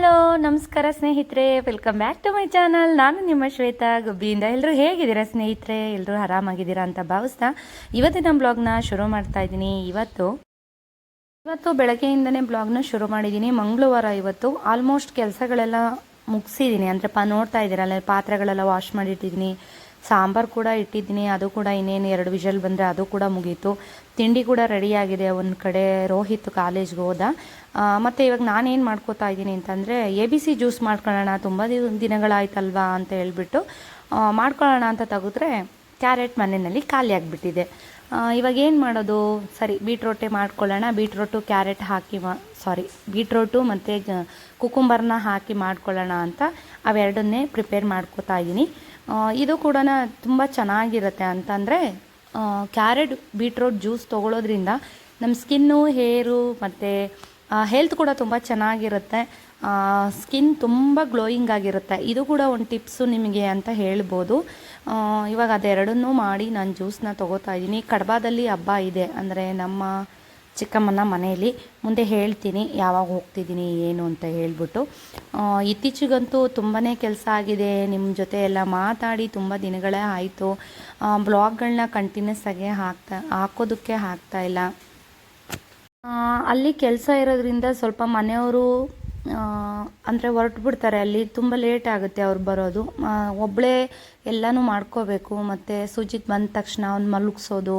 Hello, ನಮಸ್ಕಾರ ಸ್ನೇಹಿತರೆ. Welcome back to my channel ನಾನು ನಿಮ್ಮ ಶ್ವೇತಾ. ಗುಬ್ಬಿಯಿಂದ ಎಲ್ಲರೂ ಹೇಗಿದ್ದೀರಾ ಸ್ನೇಹಿತರೆ? ಎಲ್ಲರೂ ಆರಾಮಾಗಿದ್ದೀರಾ ಅಂತ ಭಾವಿಸ್ತಾ ಇವತ್ತಿನ ಬ್ಲಾಗ್ನ ಶುರು ಮಾಡ್ತಾ ಇದ್ದೀನಿ. ಇವತ್ತು ಇವತ್ತು ಬೆಳಗ್ಗೆಯಿಂದನೇ ಬ್ಲಾಗ್ನ ಶುರು ಮಾಡಿದ್ದೀನಿ. ಮಂಗಳವಾರ ಇವತ್ತು ಆಲ್ಮೋಸ್ಟ್ ಕೆಲಸಗಳೆಲ್ಲ ಮುಗಿಸಿದ್ದೀನಿ. ಅಂದರೆ ಪಾ, ನೋಡ್ತಾ ಇದ್ದೀರಲ್ಲ, ಪಾತ್ರೆಗಳೆಲ್ಲ ವಾಶ್ ಮಾಡಿಟ್ಟಿದ್ದೀನಿ. ಸಾಂಬಾರು ಕೂಡ ಇಟ್ಟಿದ್ದೀನಿ, ಅದು ಕೂಡ ಇನ್ನೇನು ಎರಡು ವಿಷಲ್ ಬಂದರೆ ಅದು ಕೂಡ ಮುಗೀತು. ತಿಂಡಿ ಕೂಡ ರೆಡಿಯಾಗಿದೆ ಒಂದು ಕಡೆ, ರೋಹಿತ್ ಕಾಲೇಜ್ಗೆ ಹೋದ. ಮತ್ತು ಇವಾಗ ನಾನೇನು ಮಾಡ್ಕೋತಾ ಇದ್ದೀನಿ ಅಂತಂದರೆ, ಎ ಬಿ ಸಿ ಜ್ಯೂಸ್ ಮಾಡ್ಕೊಳ್ಳೋಣ, ತುಂಬ ದಿನ, ದಿನಗಳಾಯ್ತಲ್ವಾ ಅಂತ ಹೇಳ್ಬಿಟ್ಟು ಮಾಡ್ಕೊಳ್ಳೋಣ ಅಂತ ತೆಗೆದ್ರೆ ಕ್ಯಾರೆಟ್ ಮನೆಯಲ್ಲಿ ಖಾಲಿ ಆಗಿಬಿಟ್ಟಿದೆ. ಇವಾಗ ಏನು ಮಾಡೋದು? ಸರಿ, ಬೀಟ್ರೋಟೆ ಮಾಡ್ಕೊಳ್ಳೋಣ. ಬೀಟ್ರೋಟು, ಕ್ಯಾರೆಟ್ ಹಾಕಿ ಮಾ, ಸಾರಿ, ಬೀಟ್ರೋಟು ಮತ್ತು ಕುಕುಂಬರ್ನ ಹಾಕಿ ಮಾಡ್ಕೊಳ್ಳೋಣ ಅಂತ ಅವೆರಡನ್ನೇ ಪ್ರಿಪೇರ್ ಮಾಡ್ಕೋತಾ ಇದ್ದೀನಿ. ಇದು ಕೂಡ ತುಂಬ ಚೆನ್ನಾಗಿರುತ್ತೆ ಅಂತಂದರೆ ಕ್ಯಾರೆಟ್, ಬೀಟ್ರೋಟ್ ಜ್ಯೂಸ್ ತೊಗೊಳೋದ್ರಿಂದ ನಮ್ಮ ಸ್ಕಿನ್ನು, ಹೇರು ಮತ್ತು ಹೆಲ್ತ್ ಕೂಡ ತುಂಬ ಚೆನ್ನಾಗಿರುತ್ತೆ. ಸ್ಕಿನ್ ತುಂಬ ಗ್ಲೋಯಿಂಗ್ ಆಗಿರುತ್ತೆ. ಇದು ಕೂಡ ಒಂದು ಟಿಪ್ಸು ನಿಮಗೆ ಅಂತ ಹೇಳ್ಬೋದು. ಇವಾಗ ಅದೆರಡನ್ನೂ ಮಾಡಿ ನಾನು ಜ್ಯೂಸ್ನ ತೊಗೋತಾ ಇದ್ದೀನಿ ಕಡಬಾದಲ್ಲಿ ಹಬ್ಬ ಇದೆ. ಅಂದರೆ ನಮ್ಮ ಚಿಕ್ಕಮ್ಮನ ಮನೆಯಲ್ಲಿ ಮುಂದೆ ಹೇಳ್ತೀನಿ, ಯಾವಾಗ ಹೋಗ್ತಿದ್ದೀನಿ, ಏನು ಅಂತ ಹೇಳ್ಬಿಟ್ಟು. ಇತ್ತೀಚೆಗಂತೂ ತುಂಬಾ ಕೆಲಸ ಆಗಿದೆ. ನಿಮ್ಮ ಜೊತೆ ಎಲ್ಲ ಮಾತಾಡಿ ತುಂಬ ದಿನಗಳೇ ಆಯಿತು. ಬ್ಲಾಗ್ಗಳನ್ನ ಕಂಟಿನ್ಯೂಸ್ ಆಗಿ ಹಾಕ್ತಾ, ಹಾಕೋದಕ್ಕೆ ಆಗ್ತಾ ಇಲ್ಲ. ಅಲ್ಲಿ ಕೆಲಸ ಇರೋದ್ರಿಂದ ಸ್ವಲ್ಪ ಮನೆಯವರು ಅಂದರೆ ಹೊರಟು ಬಿಡ್ತಾರೆ ಅಲ್ಲಿ, ತುಂಬ ಲೇಟ್ ಆಗುತ್ತೆ ಅವ್ರು ಬರೋದು. ಒಬ್ಬಳೇ ಎಲ್ಲನೂ ಮಾಡ್ಕೋಬೇಕು, ಮತ್ತು ಸುಜಿತ್ ಬಂದ ತಕ್ಷಣ ಅವ್ನು ಮಲಗಿಸೋದು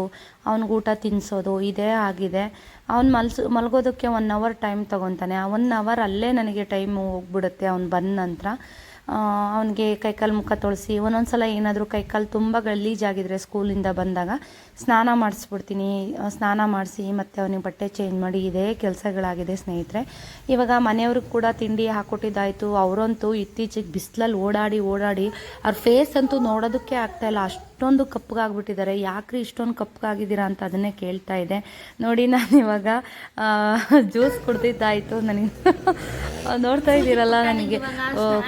ಅವ್ನಿಗೆ ಊಟ ತಿನ್ನಿಸೋದು ಇದೇ ಆಗಿದೆ. ಅವ್ನು ಮಲ್ಸು, ಮಲಗೋದಕ್ಕೆ ಒನ್ ಅವರ್ ಟೈಮ್ ತೊಗೊತಾನೆ. ಆ ಒನ್ ಅವರ್ ಅಲ್ಲೇ ನನಗೆ ಟೈಮ್ ಹೋಗ್ಬಿಡುತ್ತೆ ಅವ್ನು ಬಂದ ನಂತರ. ಅವನಿಗೆ ಕೈಕಾಲು ಮುಖ ತೊಳಸಿ ಒಂದೊಂದು ಸಲ ಏನಾದರೂ ಕೈಕಾಲು ತುಂಬ ಗಲೀಜಾಗಿದ್ರೆ ಸ್ಕೂಲಿಂದ ಬಂದಾಗ ಸ್ನಾನ ಮಾಡಿಸ್ಬಿಡ್ತೀನಿ ಸ್ನಾನ ಮಾಡಿಸಿ ಮತ್ತು ಅವನಿಗೆ ಬಟ್ಟೆ ಚೇಂಜ್ ಮಾಡಿ ಇದೇ ಕೆಲಸಗಳಾಗಿದೆ ಸ್ನೇಹಿತರೆ. ಇವಾಗ ಮನೆಯವ್ರಿಗೆ ಕೂಡ ತಿಂಡಿ ಹಾಕ್ಕೊಟ್ಟಿದ್ದಾಯಿತು ಅವರಂತೂ ಇತ್ತೀಚೆಗೆ ಬಿಸಿಲಲ್ಲಿ ಓಡಾಡಿ ಓಡಾಡಿ ಅವ್ರ ಫೇಸ್ ಅಂತೂ ನೋಡೋದಕ್ಕೆ ಆಗ್ತಾಯಿಲ್ಲ ಅಷ್ಟೊಂದು ಕಪ್ಪಗಾಗ್ಬಿಟ್ಟಿದ್ದಾರೆ ಯಾಕ್ರಿ ಇಷ್ಟೊಂದು ಕಪ್ಪಗಾಗಿದ್ದೀರಾ ಅಂತ ಅದನ್ನೇ ಕೇಳ್ತಾ ಇದೆ. ನೋಡಿ, ನಾನು ಇವಾಗ ಜ್ಯೂಸ್ ಕುಡ್ದಿದ್ದಾಯಿತು ನನಗೆ. ನೋಡ್ತಾ ಇದ್ದೀರಲ್ಲ ನನಗೆ.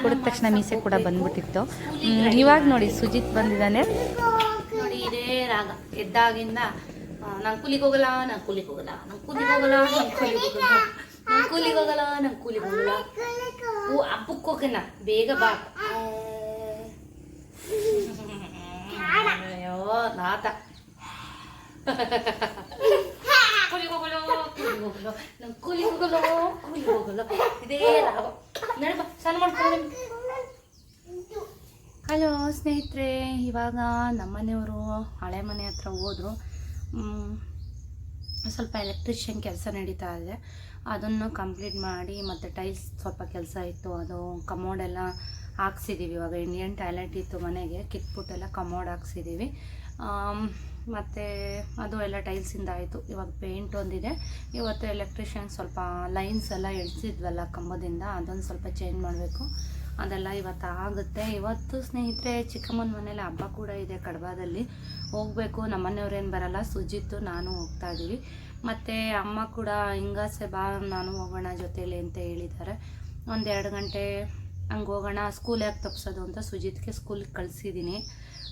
ಕುಡಿದ ತಕ್ಷಣ ಮೀಸೆ ಕೂಡ ಬಂದ್ಬಿಟ್ಟಿತ್ತು. ಇವಾಗ ನೋಡಿ ಸುಜಿತ್ ಬಂದಿದ್ದಾನೆ. ಇದೇ ರಾಗ. ಎದ್ದಾಗಿಂದ ನಂಗೆ ಕೂಲಿಗೆ ಹೋಗಲ್ಲ ನಾನು ಕೂಲಿಗೆ ಹೋಗಲ್ಲ ನಂಗೆ ಕೂಲಿಗೆ ಹೋಗಲ್ಲ ನಾನು ಕೂಲಿಗೆ ಹೋಗಲ್ಲ ನಾನು ಕೂಲಿಗೆ ಹೋಗಲ್ಲ ನಾನು ಕೂಲಿಗೆ ಹೋಗಲ್ಲ. ಓ ಹಬ್ಬಕ್ಕೆ ಹೋಗೋಣ ಬೇಗ ಬಾ. ಅಯ್ಯೋ ನಾತ. ಕೂಲಿಗೆ ಹೋಗಲ್ಲ ಕೂಲಿಗೆ ಹೋಗಲ್ಲ ನಾನು ಕೂಲಿಗೆ ಹೋಗಲ್ಲ ಕೂಲಿಗೆ ಹೋಗಲ್ಲ ಇದೇ ರಾಗ. ನಡೆ ಬಾ ಸಣ್ಣ ಮಾಡ್ಕೊಂಡು ಹಲೋ ಸ್ನೇಹಿತರೆ, ಇವಾಗ ನಮ್ಮನೆಯವರು ಹಳೆ ಮನೆ ಹತ್ರ ಹೋದರು. ಸ್ವಲ್ಪ ಎಲೆಕ್ಟ್ರಿಷಿಯನ್ ಕೆಲಸ ನಡೀತಾ ಇದೆ. ಅದನ್ನು ಕಂಪ್ಲೀಟ್ ಮಾಡಿ ಮತ್ತು ಟೈಲ್ಸ್ ಸ್ವಲ್ಪ ಕೆಲಸ ಇತ್ತು. ಅದು ಕಮೋಡೆಲ್ಲ ಹಾಕ್ಸಿದ್ದೀವಿ ಇವಾಗ ಇಂಡಿಯನ್ ಟಾಯ್ಲೆಟ್ ಇತ್ತು ಮನೆಗೆ. ಕಿತ್ಬಿಟ್ಟೆಲ್ಲ ಕಮೋಡ್ ಹಾಕ್ಸಿದ್ದೀವಿ ಮತ್ತು ಅದು ಎಲ್ಲ ಟೈಲ್ಸಿಂದ ಆಯಿತು. ಇವಾಗ ಪೇಂಟ್ ಒಂದಿದೆ. ಇವತ್ತು ಎಲೆಕ್ಟ್ರಿಷಿಯನ್ ಸ್ವಲ್ಪ ಲೈನ್ಸ್ ಎಲ್ಲ ಎಳ್ಸಿದ್ವಲ್ಲ ಕಂಬದಿಂದ ಅದೊಂದು ಸ್ವಲ್ಪ ಚೇಂಜ್ ಮಾಡಬೇಕು. ಅದೆಲ್ಲ ಇವತ್ತು ಆಗುತ್ತೆ ಇವತ್ತು ಸ್ನೇಹಿತರೆ, ಚಿಕ್ಕಮ್ಮನ ಮನೇಲಿ ಹಬ್ಬ ಕೂಡ ಇದೆ ಕಡಬದಲ್ಲಿ. ಹೋಗಬೇಕು. ನಮ್ಮನೆಯವ್ರೇನು ಬರಲ್ಲ. ಸುಜಿತ್ತು ನಾನು ಹೋಗ್ತಾ ಇದ್ದೀವಿ. ಮತ್ತು ಅಮ್ಮ ಕೂಡ ಹಿಂಗಾಸೆ ಬಾ, ನಾನು ಹೋಗೋಣ ಜೊತೇಲಿ ಅಂತ ಹೇಳಿದ್ದಾರೆ. ಒಂದೆರಡು ಗಂಟೆ ಹಂಗೆ ಹೋಗೋಣ. ಸ್ಕೂಲ್ ಯಾಕೆ ತಪ್ಸೋದು ಅಂತ ಸುಜಿತ್ಗೆ ಸ್ಕೂಲ್ಗೆ ಕಳಿಸಿದ್ದೀನಿ.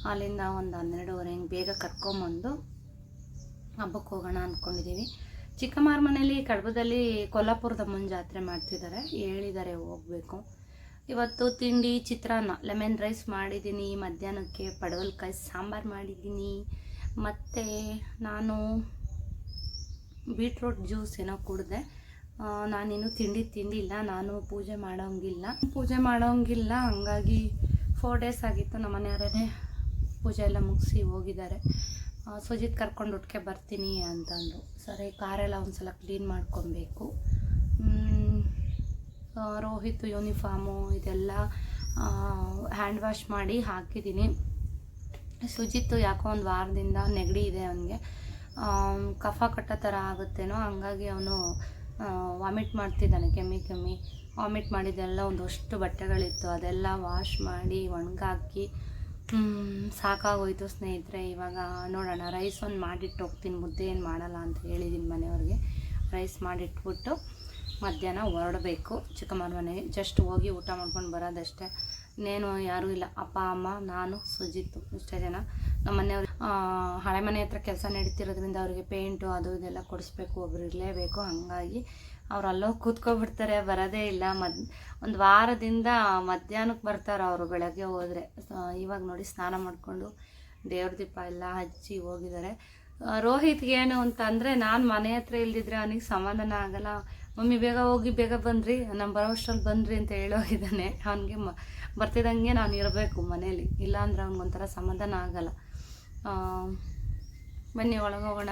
ಅಲ್ಲಿಂದ ಒಂದು ಹನ್ನೆರಡುವರೆ, ಹಿಂಗೆ ಬೇಗ ಕರ್ಕೊಂಬಂದು ಹಬ್ಬಕ್ಕೆ ಹೋಗೋಣ ಅಂದ್ಕೊಂಡಿದ್ದೀವಿ ಚಿಕ್ಕಮಾರ ಮನೇಲಿ ಕಡಬದಲ್ಲಿ ಕೊಲ್ಲಾಪುರದಮ್ಮನ ಜಾತ್ರೆ ಮಾಡ್ತಿದ್ದಾರೆ. ಹೇಳಿದ್ದಾರೆ ಹೋಗಬೇಕು. ಇವತ್ತು ತಿಂಡಿ ಚಿತ್ರಾನ್ನ ಲೆಮನ್ ರೈಸ್ ಮಾಡಿದ್ದೀನಿ, ಮಧ್ಯಾಹ್ನಕ್ಕೆ ಪಡವಲ್ಕಾಯಿ ಸಾಂಬಾರು ಮಾಡಿದ್ದೀನಿ. ಮತ್ತು ನಾನು ಬೀಟ್ರೋಟ್ ಜ್ಯೂಸ್ ಏನೋ ಕುಡಿದೆ. ನಾನಿನ್ನು ತಿಂಡಿ ತಿಂದಿಲ್ಲ, ನಾನು ಪೂಜೆ ಮಾಡೋಂಗಿಲ್ಲ. ಪೂಜೆ ಮಾಡೋಂಗಿಲ್ಲ, ಹಂಗಾಗಿ ಫೋರ್ ಡೇಸ್ ಆಗಿತ್ತು ನಮ್ಮ ಮನೆಯವರೇ ಪೂಜೆ ಎಲ್ಲ ಮುಗಿಸಿ ಹೋಗಿದ್ದಾರೆ. ಸುಜಿತ್ ಕರ್ಕೊಂಡು ಉಟ್ಕೆ ಬರ್ತೀನಿ ಅಂತಂದು ಸರಿ, ಕಾರೆಲ್ಲ ಒಂದು ಸಲ ಕ್ಲೀನ್ ಮಾಡ್ಕೊಬೇಕು. ರೋಹಿತ್ ಯೂನಿಫಾರ್ಮು ಇದೆಲ್ಲ ಹ್ಯಾಂಡ್ ವಾಶ್ ಮಾಡಿ ಹಾಕಿದ್ದೀನಿ. ಸುಜಿತ್ ಯಾಕೋ ಒಂದು ವಾರದಿಂದ ನೆಗಡಿ ಇದೆ ಅವನಿಗೆ. ಕಫ ಕಟ್ಟೋ ಥರ ಆಗುತ್ತೇನೋ, ಹಂಗಾಗಿ ಅವನು ವಾಮಿಟ್ ಮಾಡ್ತಿದ್ದಾನೆ, ಕೆಮ್ಮಿ ಕೆಮ್ಮಿ. ವಾಮಿಟ್ ಮಾಡಿದ್ದೆಲ್ಲ ಒಂದಷ್ಟು ಬಟ್ಟೆಗಳಿತ್ತು, ಅದೆಲ್ಲ ವಾಶ್ ಮಾಡಿ ಒಣಗಾಕಿ ಸಾಕಾಗೋಯ್ತು ಸ್ನೇಹಿತರೆ, ಇವಾಗ ನೋಡೋಣ ರೈಸ್ ಒಂದು ಮಾಡಿಟ್ಟು ಹೋಗ್ತೀನಿ, ಮುದ್ದೆ ಏನು ಮಾಡಲ್ಲ ಅಂತ ಹೇಳಿದ್ದೀನಿ ಮನೆಯವ್ರಿಗೆ. ರೈಸ್ ಮಾಡಿಟ್ಬಿಟ್ಟು ಮಧ್ಯಾಹ್ನ ಹೊರಡಬೇಕು. ಚಿಕ್ಕಮ್ಮನ ಮನೆಗೆ ಜಸ್ಟ್ ಹೋಗಿ ಊಟ ಮಾಡ್ಕೊಂಡು ಬರೋದಷ್ಟೇ. ಇನ್ನೇನು ಯಾರೂ ಇಲ್ಲ. ಅಪ್ಪ ಅಮ್ಮ ನಾನು ಸುಜಿತ್ತು ಇಷ್ಟೇ ಜನ. ನಮ್ಮ ಮನೆಯವ್ರು ಹಳೆ ಮನೆ ಹತ್ರ ಕೆಲಸ ನಡೀತಿರೋದ್ರಿಂದ ಅವರಿಗೆ ಪೇಂಟು ಅದು ಇದೆಲ್ಲ ಕೊಡಿಸ್ಬೇಕು ಒಬ್ರು ಇರಲೇಬೇಕು. ಹಾಗಾಗಿ ಅವ್ರು ಅಲ್ಲೋ ಕೂತ್ಕೊಬಿಡ್ತಾರೆ ಬರೋದೇ ಇಲ್ಲ. ಮದ್ ಒಂದು ವಾರದಿಂದ ಮಧ್ಯಾಹ್ನಕ್ಕೆ ಬರ್ತಾರೆ ಅವರು ಬೆಳಗ್ಗೆ ಹೋದರೆ. ಇವಾಗ ನೋಡಿ ಸ್ನಾನ ಮಾಡಿಕೊಂಡು ದೇವ್ರ ದೀಪ ಎಲ್ಲ ಹಚ್ಚಿ ಹೋಗಿದ್ದಾರೆ. ಆ, ರೋಹಿತ್ಗೆ ಏನು ಅಂತಂದರೆ ನಾನು ಮನೆ ಹತ್ರ ಇಲ್ದಿದ್ರೆ ಅವನಿಗೆ ಸಮಾಧಾನ ಆಗಲ್ಲ. ಮಮ್ಮಿ, ಬೇಗ ಹೋಗಿ, ಬೇಗ ಬಂದ್ರಿ ನಮ್ಮ ಬರೋಷ್ಟರಲ್ಲಿ ಬಂದ್ರಿ ಅಂತ ಹೇಳೋಗಿದ್ದಾನೆ ಅವನಿಗೆ ಮ, ಬರ್ತಿದ್ದಂಗೆ ನಾನು ಇರಬೇಕು ಮನೇಲಿ. ಇಲ್ಲಾಂದ್ರೆ ಅವ್ನಿಗೊಂಥರ ಸಮಾಧಾನ ಆಗಲ್ಲ. ಬನ್ನಿ, ಒಳಗೋಗೋಣ.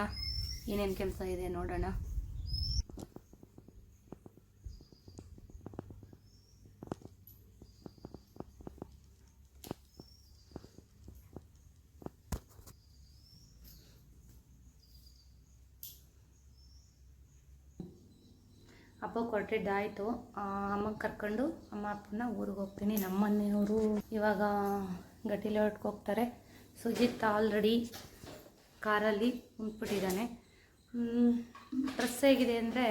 ಏನೇನು ಕೆಲಸ ಇದೆ ನೋಡೋಣ. ಹಬ್ಬ ಕೊಟ್ಟಿದ್ದಾಯಿತು. ಅಮ್ಮಗೆ ಕರ್ಕೊಂಡು ಅಮ್ಮ ಅಪ್ಪನ ಊರಿಗೆ ಹೋಗ್ತೀನಿ. ನಮ್ಮ ಮನೆಯವರು ಇವಾಗ ಗಟ್ಟಿಲೆ ಹೊಟ್ಕೋಗ್ತಾರೆ ಸುಜಿತ್ ಆಲ್ರೆಡಿ ಕಾರಲ್ಲಿ ಕುಂತ್ಬಿಟ್ಟಿದ್ದಾನೆ. ಡ್ರೆಸ್ ಹೇಗಿದೆ ಅಂದರೆ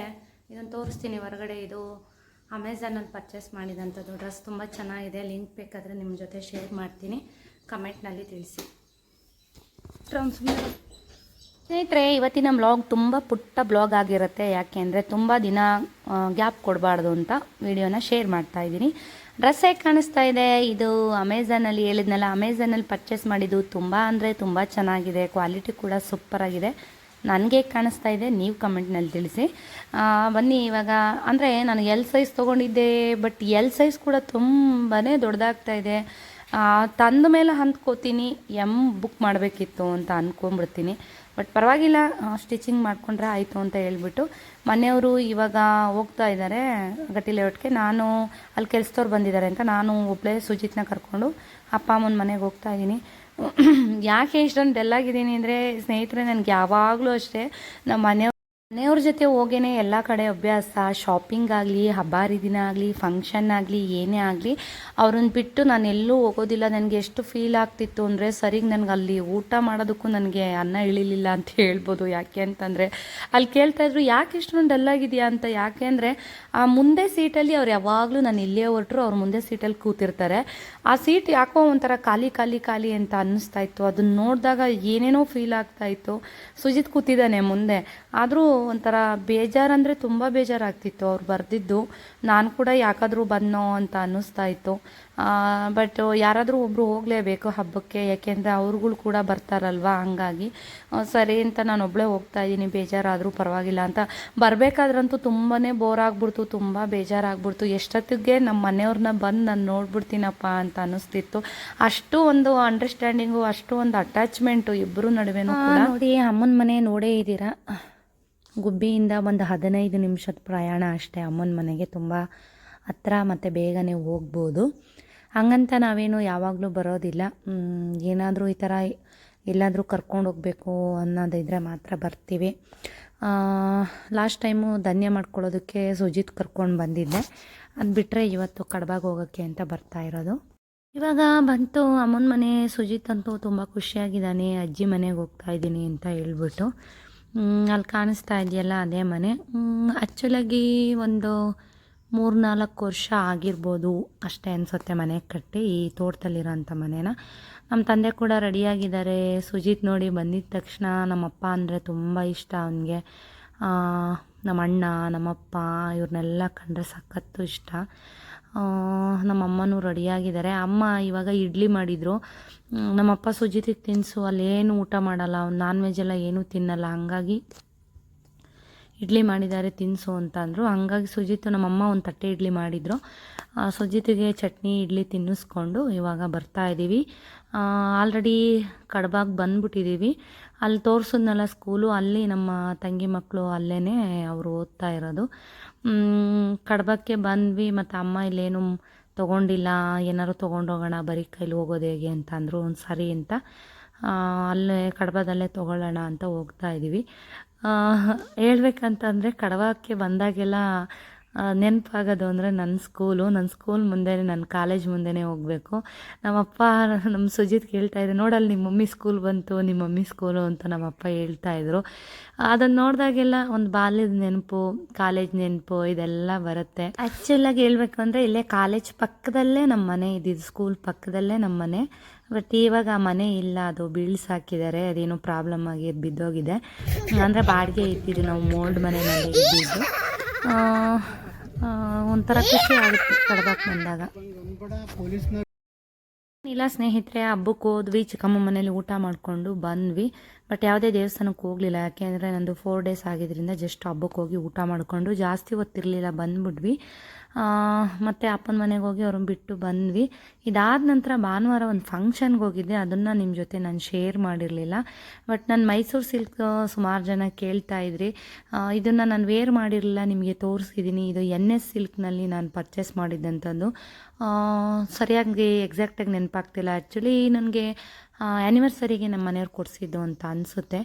ಇದನ್ನು ತೋರಿಸ್ತೀನಿ ಹೊರಗಡೆ. ಇದು ಅಮೆಝಾನಲ್ಲಿ ಪರ್ಚೇಸ್ ಮಾಡಿದಂಥದ್ದು. ಡ್ರೆಸ್ ತುಂಬ ಚೆನ್ನಾಗಿದೆ. ಲಿಂಕ್ ಬೇಕಾದರೆ ನಿಮ್ಮ ಜೊತೆ ಶೇರ್ ಮಾಡ್ತೀನಿ. ಕಮೆಂಟ್ನಲ್ಲಿ ತಿಳಿಸಿ. ಸ್ನೇಹಿತರೆ, ಇವತ್ತಿನ ಬ್ಲಾಗ್ ತುಂಬ ಪುಟ್ಟ ಬ್ಲಾಗ್ ಆಗಿರುತ್ತೆ. ಯಾಕೆ ಅಂದರೆ ತುಂಬ ದಿನ ಗ್ಯಾಪ್ ಕೊಡಬಾರ್ದು ಅಂತ ವಿಡಿಯೋನ ಶೇರ್ ಮಾಡ್ತಾ ಇದ್ದೀನಿ. ಡ್ರೆಸ್ ಹೇಗೆ ಕಾಣಿಸ್ತಾ ಇದೆ? ಇದು ಅಮೆಝಾನಲ್ಲಿ ಹೇಳಿದ್ನಲ್ಲ ಅಮೆಝಾನಲ್ಲಿ ಪರ್ಚೇಸ್ ಮಾಡಿದ್ದು ತುಂಬ ಅಂದರೆ ತುಂಬ ಚೆನ್ನಾಗಿದೆ. ಕ್ವಾಲಿಟಿ ಕೂಡ ಸೂಪರ್ ಆಗಿದೆ. ನನಗೆ ಕಾಣಿಸ್ತಾ ಇದೆ ನೀವು ಕಮೆಂಟ್ನಲ್ಲಿ ತಿಳಿಸಿ. ಬನ್ನಿ ಇವಾಗ, ಅಂದರೆ ನಾನು ಎಲ್ ಸೈಜ್ ತೊಗೊಂಡಿದ್ದೆ ಬಟ್ ಎಲ್ ಸೈಜ್ ಕೂಡ ತುಂಬಾ ದೊಡ್ಡದಾಗ್ತಾ ಇದೆ. ತಂದ ಮೇಲೆ ಅಂದ್ಕೋತೀನಿ ಎಂ ಬುಕ್ ಮಾಡಬೇಕಿತ್ತು ಅಂತ ಅಂದ್ಕೊಂಬಿಡ್ತೀನಿ ಬಟ್ ಪರವಾಗಿಲ್ಲ ಸ್ಟಿಚಿಂಗ್ ಮಾಡಿಕೊಂಡ್ರೆ ಆಯಿತು ಅಂತ ಹೇಳ್ಬಿಟ್ಟು. ಮನೆಯವರು ಇವಾಗ ಹೋಗ್ತಾ ಇದ್ದಾರೆ ಗಟ್ಟಿ ಲೇಔಟ್ಗೆ. ನಾನು ಅಲ್ಲಿ ಕೆಲಸದವ್ರು ಬಂದಿದ್ದಾರೆ ಅಂತ ನಾನು ಒಬ್ಬಳೇ ಸುಜಿತ್ನ ಕರ್ಕೊಂಡು ಅಪ್ಪ ಅಮ್ಮನ ಮನೆಗೆ ಹೋಗ್ತಾ ಇದ್ದೀನಿ. ಯಾಕೆ ಇಷ್ಟೊಂದು ಡೆಲ್ಲಾಗಿದ್ದೀನಿ ಅಂದರೆ, ಸ್ನೇಹಿತರೆ, ನನಗೆ ಯಾವಾಗಲೂ ಅಷ್ಟೇ, ನಮ್ಮ ಮನೆಯವ್ರು ಮನೆಯವ್ರ ಜೊತೆ ಹೋಗೇನೆ ಎಲ್ಲ ಕಡೆ ಅಭ್ಯಾಸ ಶಾಪಿಂಗ್ ಆಗಲಿ ಹಬ್ಬ ಹರಿದಿನ ಆಗಲಿ ಫಂಕ್ಷನ್ ಆಗಲಿ, ಏನೇ ಆಗಲಿ ಅವ್ರನ್ನ ಬಿಟ್ಟು ನಾನು ಎಲ್ಲೂ ಹೋಗೋದಿಲ್ಲ. ನನಗೆ ಎಷ್ಟು ಫೀಲ್ ಆಗ್ತಿತ್ತು ಅಂದರೆ ಸರಿಗೆ ನನಗೆ ಅಲ್ಲಿ ಊಟ ಮಾಡೋದಕ್ಕೂ ನನಗೆ ಅನ್ನ ಇಳಿಲಿಲ್ಲ ಅಂತ ಹೇಳ್ಬೋದು. ಯಾಕೆ ಅಂತಂದರೆ ಅಲ್ಲಿ ಕೇಳ್ತಾ ಇದ್ರು, ಯಾಕೆ ಇಷ್ಟೊಂದು ಡಲ್ಲಾಗಿದೆಯಾ ಅಂತ. ಯಾಕೆ ಅಂದರೆ, ಆ ಮುಂದೆ ಸೀಟಲ್ಲಿ ಅವ್ರು ಯಾವಾಗಲೂ ನಾನು ಇಲ್ಲೇ ಹೊರಟ್ರು ಅವ್ರ ಮುಂದೆ ಸೀಟಲ್ಲಿ ಕೂತಿರ್ತಾರೆ. ಆ ಸೀಟ್ ಯಾಕೋ ಒಂಥರ ಖಾಲಿ ಖಾಲಿ ಖಾಲಿ ಅಂತ ಅನ್ನಿಸ್ತಾ ಇತ್ತು. ಅದನ್ನ ನೋಡಿದಾಗ ಏನೇನೋ ಫೀಲ್ ಆಗ್ತಾ ಇತ್ತು. ಸುಜಿತ್ ಕೂತಿದ್ದಾನೆ ಮುಂದೆ. ಆದರೂ ಒಂಥರ ಬೇಜಾರಂದರೆ ತುಂಬ ಬೇಜಾರಾಗ್ತಿತ್ತು ಅವ್ರು ಬರೆದಿದ್ದು. ನಾನು ಕೂಡ ಯಾಕಾದರೂ ಬಂದೋ ಅಂತ ಅನ್ನಿಸ್ತಾ ಇತ್ತು. ಬಟ್ ಯಾರಾದರೂ ಒಬ್ಬರು ಹೋಗಲೇಬೇಕು ಹಬ್ಬಕ್ಕೆ ಯಾಕೆಂದರೆ ಅವ್ರುಗಳು ಕೂಡ ಬರ್ತಾರಲ್ವಾ ಹಂಗಾಗಿ. ಸರಿ ಅಂತ ನಾನು ಒಬ್ಬಳೇ ಹೋಗ್ತಾ ಇದ್ದೀನಿ ಬೇಜಾರಾದರೂ ಪರವಾಗಿಲ್ಲ ಅಂತ. ಬರಬೇಕಾದ್ರಂತೂ ತುಂಬಾ ಬೋರ್ ಆಗ್ಬಿಡ್ತು ತುಂಬ ಬೇಜಾರಾಗ್ಬಿಡ್ತು. ಎಷ್ಟೊತ್ತಿಗೆ ನಮ್ಮ ಮನೆಯವ್ರನ್ನ ಬಂದು ನಾನು ನೋಡ್ಬಿಡ್ತೀನಪ್ಪ ಅಂತ ಅನ್ನಿಸ್ತಿತ್ತು. ಅಷ್ಟು ಒಂದು ಅಂಡರ್ಸ್ಟ್ಯಾಂಡಿಂಗು ಅಷ್ಟು ಒಂದು ಅಟ್ಯಾಚ್ಮೆಂಟು ಇಬ್ಬರು ನಡುವೆನೂ ನೋಡಿ ಅಮ್ಮನ ಮನೆ ನೋಡೇ ಇದ್ದೀರಾ? ಗುಬ್ಬಿಯಿಂದ ಒಂದು ಹದಿನೈದು ನಿಮಿಷದ ಪ್ರಯಾಣ ಅಷ್ಟೇ. ಅಮ್ಮನ ಮನೆಗೆ ತುಂಬ ಹತ್ರ ಮತ್ತು ಬೇಗನೆ ಹೋಗ್ಬೋದು. ಹಂಗಂತ ನಾವೇನು ಯಾವಾಗಲೂ ಬರೋದಿಲ್ಲ. ಏನಾದರೂ ಈ ಥರ ಎಲ್ಲಾದರೂ ಕರ್ಕೊಂಡು ಹೋಗಬೇಕು ಅನ್ನೋದಿದ್ರೆ ಮಾತ್ರ ಬರ್ತೀವಿ. ಲಾಸ್ಟ್ ಟೈಮು ಧನ್ಯ ಮಾಡ್ಕೊಳ್ಳೋದಕ್ಕೆ ಸುಜಿತ್ ಕರ್ಕೊಂಡು ಬಂದಿದ್ದೆ. ಅದು ಬಿಟ್ಟರೆ ಇವತ್ತು ಕಡಬಾಗ ಹೋಗೋಕ್ಕೆ ಅಂತ ಬರ್ತಾ ಇರೋದು. ಇವಾಗ ಬಂತು, ಅಮ್ಮನ ಮನೆ ಸುಜಿತ್ ಅಂತೂ ತುಂಬ ಖುಷಿಯಾಗಿದ್ದಾನೆ. ಅಜ್ಜಿ ಮನೆಗೆ ಹೋಗ್ತಾ ಇದ್ದೀನಿ ಅಂತ ಹೇಳ್ಬಿಟ್ಟು. ಅಲ್ಲಿ ಕಾಣಿಸ್ತಾ ಇದೆಯಲ್ಲ ಅದೇ ಮನೆ. ಆ್ಯಕ್ಚುಲಾಗಿ ಒಂದು ಮೂರು ನಾಲ್ಕು ವರ್ಷ ಆಗಿರ್ಬೋದು ಅಷ್ಟೇ ಅನಿಸುತ್ತೆ ಮನೆ ಕಟ್ಟಿ ಈ ತೋಟದಲ್ಲಿರೋಂಥ ಮನೇನ. ನಮ್ಮ ತಂದೆ ಕೂಡ ರೆಡಿಯಾಗಿದ್ದಾರೆ. ಸುಜಿತ್ ನೋಡಿ ಬಂದಿದ್ದ ತಕ್ಷಣ ನಮ್ಮಪ್ಪ ಅಂದರೆ ತುಂಬ ಇಷ್ಟ ಅವನಿಗೆ. ನಮ್ಮ ಅಣ್ಣ ನಮ್ಮಪ್ಪ ಇವ್ರನ್ನೆಲ್ಲ ಕಂಡ್ರೆ ಸಖತ್ತು ಇಷ್ಟ. ನಮ್ಮಮ್ಮನೂ ರೆಡಿಯಾಗಿದ್ದಾರೆ. ಅಮ್ಮ ಇವಾಗ ಇಡ್ಲಿ ಮಾಡಿದರು. ನಮ್ಮಪ್ಪ ಸುಜಿತಿಗೆ ತಿನ್ನಿಸು ಅಲ್ಲೇನು ಊಟ ಮಾಡಲ್ಲ. ಅವ್ನು ನಾನ್ ವೆಜ್ ಎಲ್ಲ ಏನೂ ತಿನ್ನಲ್ಲ. ಹಂಗಾಗಿ ಇಡ್ಲಿ ಮಾಡಿದ್ದಾರೆ ತಿನ್ನಿಸು ಅಂತ ಅಂದರು. ಹಂಗಾಗಿ ಸುಜಿತ್ ನಮ್ಮಮ್ಮ ಒಂದು ತಟ್ಟೆ ಇಡ್ಲಿ ಮಾಡಿದರು. ಸುಜಿತಿಗೆ ಚಟ್ನಿ, ಇಡ್ಲಿ ತಿನ್ನಿಸ್ಕೊಂಡು ಇವಾಗ ಬರ್ತಾ ಇದ್ದೀವಿ ಆಲ್ರೆಡಿ ಕಡ್ಬಾಗ ಬಂದ್ಬಿಟ್ಟಿದ್ದೀವಿ ಅಲ್ಲಿ ತೋರಿಸಿದ್ನಲ್ಲ ಸ್ಕೂಲು ಅಲ್ಲಿ ನಮ್ಮ ತಂಗಿ ಮಕ್ಕಳು ಅಲ್ಲೇ ಅವರು ಓದ್ತಾ ಇರೋದು. ಕಡ್ಬಕ್ಕೆ ಬಂದ್ವಿ, ಮತ್ತು ಅಮ್ಮ ಇಲ್ಲೇನು ತೊಗೊಂಡಿಲ್ಲ, ಏನಾದ್ರು ತೊಗೊಂಡೋಗೋಣ, ಬರೀ ಕೈಲಿ ಹೋಗೋದು ಹೇಗೆ ಅಂತ ಅಂದರು ಒಂದು ಸರಿ ಅಂತ ಅಲ್ಲೇ ಕಡಬದಲ್ಲೇ ತೊಗೊಳ್ಳೋಣ ಅಂತ ಹೋಗ್ತಾ ಇದ್ದೀವಿ ಹೇಳ್ಬೇಕಂತಂದರೆ ಕಡಬಕ್ಕೆ ಬಂದಾಗೆಲ್ಲ ನೆನಪಾಗೋದು ಅಂದರೆ ನನ್ನ ಸ್ಕೂಲು ನನ್ನ ಸ್ಕೂಲ್ ಮುಂದೆ ನನ್ನ ಕಾಲೇಜ್ ಮುಂದೆನೇ ಹೋಗಬೇಕು. ನಮ್ಮಪ್ಪ ನಮ್ಮ ಸುಜಿತ್ ಕೇಳ್ತಾ ಇದ್ದೆ ನೋಡಲ್ಲಿ ನಿಮ್ಮ ಮಮ್ಮಿ ಸ್ಕೂಲ್ ಬಂತು ನಿಮ್ಮ ಮಮ್ಮಿ ಸ್ಕೂಲು ಅಂತ ನಮ್ಮಪ್ಪ ಹೇಳ್ತಾ ಇದ್ರು. ಅದನ್ನು ನೋಡಿದಾಗೆಲ್ಲ ಒಂದು ಬಾಲ್ಯದ ನೆನಪು ಕಾಲೇಜ್ ನೆನಪು, ಇದೆಲ್ಲ ಬರುತ್ತೆ. ಆ್ಯಕ್ಚುಲಾಗಿ ಹೇಳಬೇಕು ಅಂದರೆ ಇಲ್ಲೇ ಕಾಲೇಜ್ ಪಕ್ಕದಲ್ಲೇ ನಮ್ಮ ಮನೆ ಇದ್ದಿದ್ದು ಸ್ಕೂಲ್ ಪಕ್ಕದಲ್ಲೇ ನಮ್ಮ ಮನೆ. ಬಟ್ ಇವಾಗ ಆ ಮನೆ ಇಲ್ಲ, ಅದು ಬೀಳ್ಸಾಕಿದ್ದಾರೆ ಅದೇನೋ ಪ್ರಾಬ್ಲಮ್ ಆಗಿ ಬಿದ್ದೋಗಿದೆ. ಅಂದರೆ ಬಾಡಿಗೆ ಇದ್ದಿದ್ದು ನಾವು ಮೋಲ್ಡ್ ಮನೆಯಲ್ಲಿ ಇದ್ದಿದ್ದು. ಒಂಥರ ಖುಷಿ ಆಗುತ್ತೆ ಕಡ್ಬಕ್ಕೆ ಬಂದಾಗ. ಇಲ್ಲ ಸ್ನೇಹಿತರೆ ಹಬ್ಬಕ್ಕೆ ಹೋದ್ವಿ ಚಿಕ್ಕಮ್ಮ ಮನೇಲಿ ಊಟ ಮಾಡಿಕೊಂಡು ಬಂದ್ವಿ. ಬಟ್ ಯಾವುದೇ ದೇವಸ್ಥಾನಕ್ಕೆ ಹೋಗಲಿಲ್ಲ. ಯಾಕೆಂದರೆ ನಂದು ಫೋರ್ ಡೇಸ್ ಆಗಿದ್ದರಿಂದ ಜಸ್ಟ್ ಹಬ್ಬಕ್ಕೆ ಹೋಗಿ ಊಟ ಮಾಡಿಕೊಂಡು ಜಾಸ್ತಿ ಹೊತ್ತಿರಲಿಲ್ಲ, ಬಂದ್ಬಿಟ್ವಿ. ಮತ್ತು ಅಪ್ಪನ ಮನೆಗೆ ಹೋಗಿ ಅವ್ರನ್ನ ಬಿಟ್ಟು ಬಂದ್ವಿ. ಇದಾದ ನಂತರ ಭಾನುವಾರ ಒಂದು ಫಂಕ್ಷನ್ಗೆ ಹೋಗಿದ್ದೆ. ಅದನ್ನು ನಿಮ್ಮ ಜೊತೆ ನಾನು ಶೇರ್ ಮಾಡಿರಲಿಲ್ಲ. ಬಟ್ ನಾನು ಮೈಸೂರು ಸಿಲ್ಕ್ ಸುಮಾರು ಜನ ಕೇಳ್ತಾ ಇದ್ರಿ. ಇದನ್ನು ನಾನು ವೇರ್ ಮಾಡಿರಲಿಲ್ಲ, ನಿಮಗೆ ತೋರಿಸಿದ್ದೀನಿ ಇದು ಎನ್ ಎಸ್ ಸಿಲ್ಕ್ನಲ್ಲಿ ನಾನು ಪರ್ಚೇಸ್ ಮಾಡಿದ್ದಂಥದ್ದು ಸರಿಯಾಗಿ ಎಕ್ಸಾಕ್ಟಾಗಿ ನೆನಪಾಗ್ತಿಲ್ಲ. ಆ್ಯಕ್ಚುಲಿ ನನಗೆ ಆ್ಯನಿವರ್ಸರಿಗೆ ನಮ್ಮ ಮನೆಯವ್ರು ಕೊಡಿಸಿದ್ದು ಅಂತ ಅನಿಸುತ್ತೆ.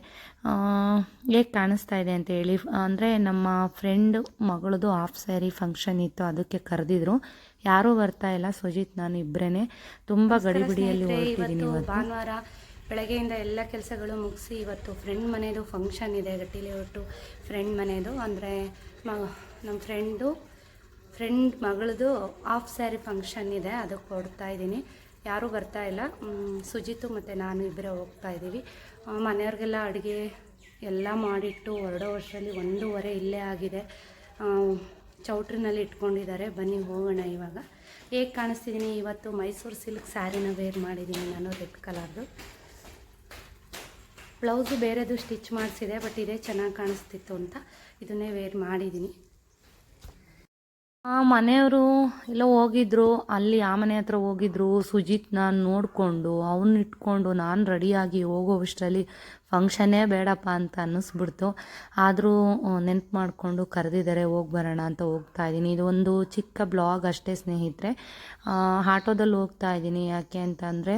ಹೇಗೆ ಕಾಣಿಸ್ತಾ ಇದೆ ಅಂತ ಹೇಳಿ ಅಂದರೆ ನಮ್ಮ ಫ್ರೆಂಡ್ ಮಗಳದು ಹಾಫ್ ಸ್ಯಾರಿ ಫಂಕ್ಷನ್ ಇತ್ತು ಅದಕ್ಕೆ ಕರೆದಿದ್ರು. ಯಾರೂ ಬರ್ತಾ ಇಲ್ಲ ಸುಜಿತ್ ನಾನು ಇಬ್ಬರೇ ತುಂಬ ಗಡಿಬಿಡಿಯಲ್ಲಿ ಹೊರಟಿದ್ದೀನಿ ಇವತ್ತು ಭಾನುವಾರ ಬೆಳಗ್ಗೆಯಿಂದ ಎಲ್ಲ ಕೆಲಸಗಳು ಮುಗಿಸಿ ಇವತ್ತು ಫ್ರೆಂಡ್ ಮನೆಯದು ಫಂಕ್ಷನ್ ಇದೆ ಗಟ್ಟಿಲಿ ಒಟ್ಟು ಫ್ರೆಂಡ್ ಮನೆಯದು ಅಂದರೆ ಮ ನಮ್ಮ ಫ್ರೆಂಡು ಫ್ರೆಂಡ್ ಮಗಳದು ಹಾಫ್ ಸ್ಯಾರಿ ಫಂಕ್ಷನ್ ಇದೆ ಅದಕ್ಕೆ ಕೊಡ್ತಾ ಇದ್ದೀನಿ. ಯಾರೂ ಬರ್ತಾ ಇಲ್ಲ. ಸುಜಿತು ಮತ್ತು ನಾನು ಇಬ್ಬರೇ ಹೋಗ್ತಾ ಇದ್ದೀವಿ. ಮನೆಯವ್ರಿಗೆಲ್ಲ ಅಡುಗೆ ಎಲ್ಲ ಮಾಡಿಟ್ಟು ಹೊರಡೋ ವರ್ಷದಲ್ಲಿ ಒಂದೂವರೆ ಇಲ್ಲೇ ಆಗಿದೆ. ಚೌಟ್ರಿನಲ್ಲಿ ಇಟ್ಕೊಂಡಿದ್ದಾರೆ. ಬನ್ನಿ ಹೋಗೋಣ ಇವಾಗ. ಹೇಗೆ ಕಾಣಿಸ್ತಿದ್ದೀನಿ? ಇವತ್ತು ಮೈಸೂರು ಸಿಲ್ಕ್ ಸ್ಯಾರಿನ ವೇರ್ ಮಾಡಿದ್ದೀನಿ ನಾನು, ರೆಡ್ ಕಲರ್ದು. ಬ್ಲೌಸು ಬೇರೆದು ಸ್ಟಿಚ್ ಮಾಡಿಸಿದೆ, ಬಟ್ ಇದೇ ಚೆನ್ನಾಗಿ ಕಾಣಿಸ್ತಿತ್ತು ಅಂತ ಇದನ್ನೇ ವೇರ್ ಮಾಡಿದ್ದೀನಿ. ಆ ಮನೆಯವರು ಎಲ್ಲೋ ಹೋಗಿದ್ರು, ಅಲ್ಲಿ ಆ ಮನೆ ಹತ್ರ ಹೋಗಿದ್ರು, ಸುಜಿತ್ನ ನೋಡಿಕೊಂಡು ಅವನ್ನ ಇಟ್ಕೊಂಡು ನಾನು ರೆಡಿಯಾಗಿ ಹೋಗೋವಷ್ಟರಲ್ಲಿ ಫಂಕ್ಷನ್ನೇ ಬೇಡಪ್ಪ ಅಂತ ಅನ್ನಿಸ್ಬಿಡ್ತು. ಆದರೂ ನೆನ್ಪು ಮಾಡಿಕೊಂಡು ಕರೆದಿದ್ದಾರೆ ಹೋಗಿ ಬರೋಣ ಅಂತ ಹೋಗ್ತಾ ಇದ್ದೀನಿ. ಇದು ಒಂದು ಚಿಕ್ಕ ಬ್ಲಾಗ್ ಅಷ್ಟೇ ಸ್ನೇಹಿತರೆ. ಆಟೋದಲ್ಲಿ ಹೋಗ್ತಾ ಇದ್ದೀನಿ. ಯಾಕೆ ಅಂತಂದರೆ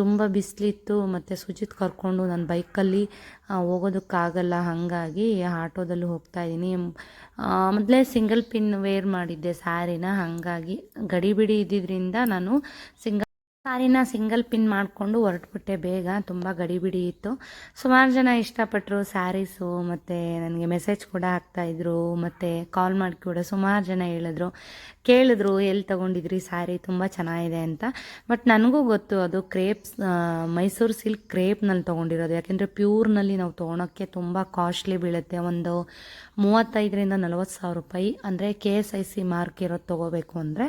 ತುಂಬ ಬಿಸಿಲಿತ್ತು. ಮತ್ತು ಸುಜಿತ್ ಕರ್ಕೊಂಡು ನಾನು ಬೈಕಲ್ಲಿ ಹೋಗೋದಕ್ಕಾಗಲ್ಲ, ಹಾಗಾಗಿ ಆಟೋದಲ್ಲಿ ಹೋಗ್ತಾ ಇದ್ದೀನಿ ಮೊದಲೇ ಸಿಂಗಲ್ ಪಿನ್ ವೇರ್ ಮಾಡಿದ್ದೆ ಸ್ಯಾರಿನ, ಹಾಗಾಗಿ ಗಡಿಬಿಡಿ ಇದ್ದಿದ್ದರಿಂದ ನಾನು ಸಿಂಗಲ್ ಸ್ಯಾರಿನ ಸಿಂಗಲ್ ಪಿನ್ ಮಾಡಿಕೊಂಡು ಹೊರಟ್ಬಿಟ್ಟೆ ಬೇಗ, ತುಂಬ ಗಡಿಬಿಡಿ ಇತ್ತು. ಸುಮಾರು ಜನ ಇಷ್ಟಪಟ್ಟರು ಸ್ಯಾರೀಸು, ಮತ್ತು ನನಗೆ ಮೆಸೇಜ್ ಕೂಡ ಹಾಕ್ತಾಯಿದ್ರು ಮತ್ತು ಕಾಲ್ ಮಾಡಿ ಕೂಡ ಸುಮಾರು ಜನ ಹೇಳಿದ್ರು. ಕೇಳಿದ್ರು, ಎಲ್ಲಿ ತೊಗೊಂಡಿದ್ರಿ ಸ್ಯಾರಿ, ತುಂಬ ಚೆನ್ನಾಗಿದೆ ಅಂತ. ಬಟ್ ನನಗೂ ಗೊತ್ತು, ಅದು ಕ್ರೇಪ್ಸ್ ಮೈಸೂರು ಸಿಲ್ಕ್ ಕ್ರೇಪ್ನಲ್ಲಿ ತೊಗೊಂಡಿರೋದು. ಯಾಕೆಂದರೆ ಪ್ಯೂರ್ನಲ್ಲಿ ನಾವು ತೊಗೊಳೋಕ್ಕೆ ತುಂಬ ಕಾಸ್ಟ್ಲಿ ಬೀಳುತ್ತೆ. ಒಂದು ಮೂವತ್ತೈದರಿಂದ ನಲವತ್ತು ಸಾವಿರ ರೂಪಾಯಿ. ಅಂದರೆ K S I C mark ಇರೋದು ತೊಗೋಬೇಕು ಅಂದರೆ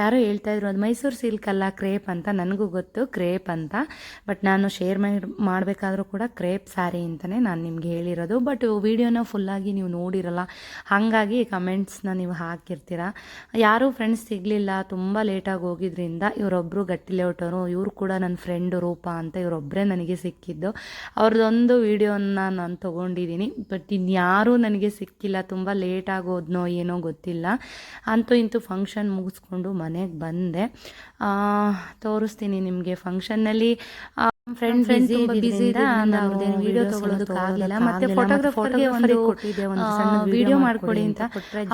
ಯಾರು ಹೇಳ್ತಾಯಿದ್ರು ಅದು ಮೈಸೂರು ಸಿಲ್ಕ್ ಅಲ್ಲ ಕ್ರೇಪ್ ಅಂತ ನನಗೂ ಗೊತ್ತು, ಕ್ರೇಪ್ ಅಂತ. ಬಟ್ ನಾನು ಶೇರ್ ಮಾಡಿ ಮಾಡಬೇಕಾದ್ರೂ ಕೂಡ ಕ್ರೇಪ್ ಸ್ಯಾರಿ ಅಂತಲೇ ನಾನು ನಿಮ್ಗೆ ಹೇಳಿರೋದು. ಬಟ್ ವಿಡಿಯೋನ ಫುಲ್ಲಾಗಿ ನೀವು ನೋಡಿರಲ್ಲ, ಹಾಗಾಗಿ ಕಮೆಂಟ್ಸ್ನ ನೀವು ಹಾಕಿರ್ತೀರ. ಯಾರೂ ಫ್ರೆಂಡ್ಸ್ ಸಿಗಲಿಲ್ಲ, ತುಂಬ ಲೇಟಾಗಿ ಹೋಗಿದ್ರಿಂದ ಇವರೊಬ್ಬರು ಗಟ್ಟಿ ಹೊಟ್ಟರು ಇವರು ಕೂಡ ನನ್ನ ಫ್ರೆಂಡು ರೂಪ ಅಂತ ಇವರೊಬ್ಬರೇ ನನಗೆ ಸಿಕ್ಕಿದ್ದು. ಅವ್ರದ್ದೊಂದು ವಿಡಿಯೋನ ನಾನು ತೊಗೊಂಡಿದ್ದೀನಿ ಬಟ್ ಇನ್ಯಾರೂ ನನಗೆ ಸಿಕ್ಕಿಲ್ಲ, ತುಂಬ ಲೇಟ್ ಆಗೋದ್ನೋ ಏನೋ ಗೊತ್ತಿಲ್ಲ. ಅಂತೂ ಇಂತೂ ಫಂಕ್ಷನ್ ಮುಗಿಸ್ಕೊಂಡು ಮನೆಗೆ ಬಂದೆ. ತೋರಿಸ್ತೀನಿ ನಿಮಗೆ ಫಂಕ್ಷನ್ನಲ್ಲಿ ಫ್ರೆಂಡ್ ಫ್ರೆಂಡ್ ತುಂಬ ಬಿಸಿ ಅವ್ರದ್ದೇನು ವಿಡಿಯೋ ತಗೊಳ್ಳೋದಕ್ಕಾಗಲಿಲ್ಲ ಮತ್ತೆ ಫೋಟೋಗ್ರಾಫರ್ಗೆ ಒಂದು ಕೊಟ್ಟಿದ್ದೆ ಒಂದು ಸಣ್ಣ ವಿಡಿಯೋ ಮಾಡ್ಕೊಡಿ ಅಂತ.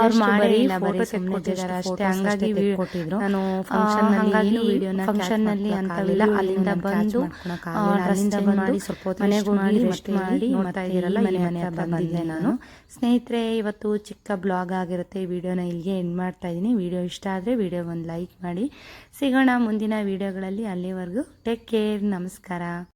ಅವ್ರು ಮಾಡಿ ಫೋಟೋ ತೆಕ್ಕೊಟ್ಟಿದ್ದಾರೆ ಅಷ್ಟೇ. ಹಂಗಾಗಿ ಕೊಟ್ಟಿದ್ರು. ನಾನು ಫಂಕ್ಷನ್ ಹಂಗಾಗಿ ವಿಡಿಯೋನ ಫಂಕ್ಷನ್ನಲ್ಲಿ ಅಂತವಿಲ್ಲ ಅಲ್ಲಿಂದ ಬಂದು ಅಲ್ಲಿಂದ ಬಂದು ಸ್ವಲ್ಪ ಮನೆಗೆ ಹೋಗಿ ರೆಸ್ಟ್ ಮಾಡಿ ನೋಡ್ತಾ ಇದ್ದೀರಲ್ಲ ಮನೆ ಮನೆ ಹತ್ರ ಬಂದಿದ್ದೆ ನಾನು. ಸ್ನೇಹಿತರೆ ಇವತ್ತು ಚಿಕ್ಕ ಬ್ಲಾಗ್ ಆಗಿರುತ್ತೆ. ಈ ವಿಡಿಯೋನ ಇಲ್ಲಿಗೆ ಎಂಡ್ ಮಾಡ್ತಾ ಇದ್ದೀನಿ ವಿಡಿಯೋ ಇಷ್ಟ ಆದರೆ ವಿಡಿಯೋ ಒಂದು ಲೈಕ್ ಮಾಡಿ. ಸಿಗೋಣ ಮುಂದಿನ ವಿಡಿಯೋಗಳಲ್ಲಿ ಅಲ್ಲಿವರೆಗೂ. ಟೇಕ್ ಕೇರ್ ನಮಸ್ಕಾರ. cara